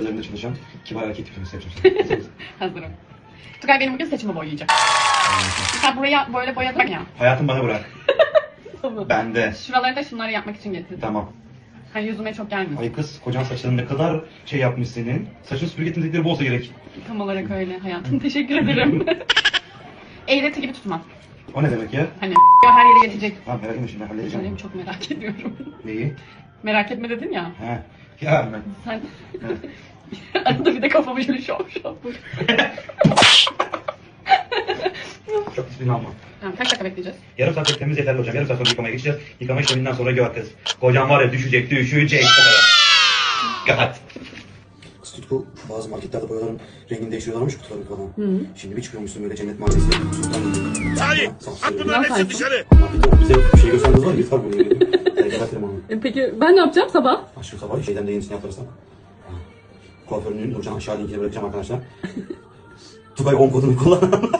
sektörlerinde çalışan kibar erkek tipini seçeceğim. Hazırım. Tugay benim bugün saçımı boyayacak. Sen buraya böyle boyadın ya. Hayatım bana bırak. Bende. Şuraları da şunları yapmak için getirdim. Tamam. Hani yüzüme çok gelmiyor. Ay kız kocan saçların ne kadar şey yapmış senin. Saçın süpürge temizlikleri bu olsa gerek. Tam olarak öyle hayatım. Teşekkür ederim. Eğreti gibi tutmam. O ne demek ya? Hani her yere yetecek. Tamam merak etme şimdi halledeceğim. Söyleyeyim çok merak ediyorum. Neyi? Merak etme dedin ya. He. Ya ben. Sen arada bir de kafamı şöyle şov şov. Çok disiplin alma. Tamam, kaç dakika bekleyeceğiz? Yarım saat beklemiz yeterli hocam. Yarım saat sonra yıkamaya geçeceğiz. Yıkama işleminden sonra gör kız. Kocan var ya düşecek, düşecek. O kadar. Kapat. Kız Tutku bazı marketlerde boyaların rengini değiştiriyorlarmış kutuları falan. Şimdi bir çıkıyormuşsun böyle cennet mahallesi. Sultan Salih, at bunların hepsini dışarı. Markette bize bir şey göstermeniz var mı? Yeter bunu. E peki ben ne yapacağım sabah? Aşkım sabah şeyden de yenisini yaptırırsam. Kuaförünün duracağım aşağı linkini bırakacağım arkadaşlar. Tugay 10 kodunu kullanalım.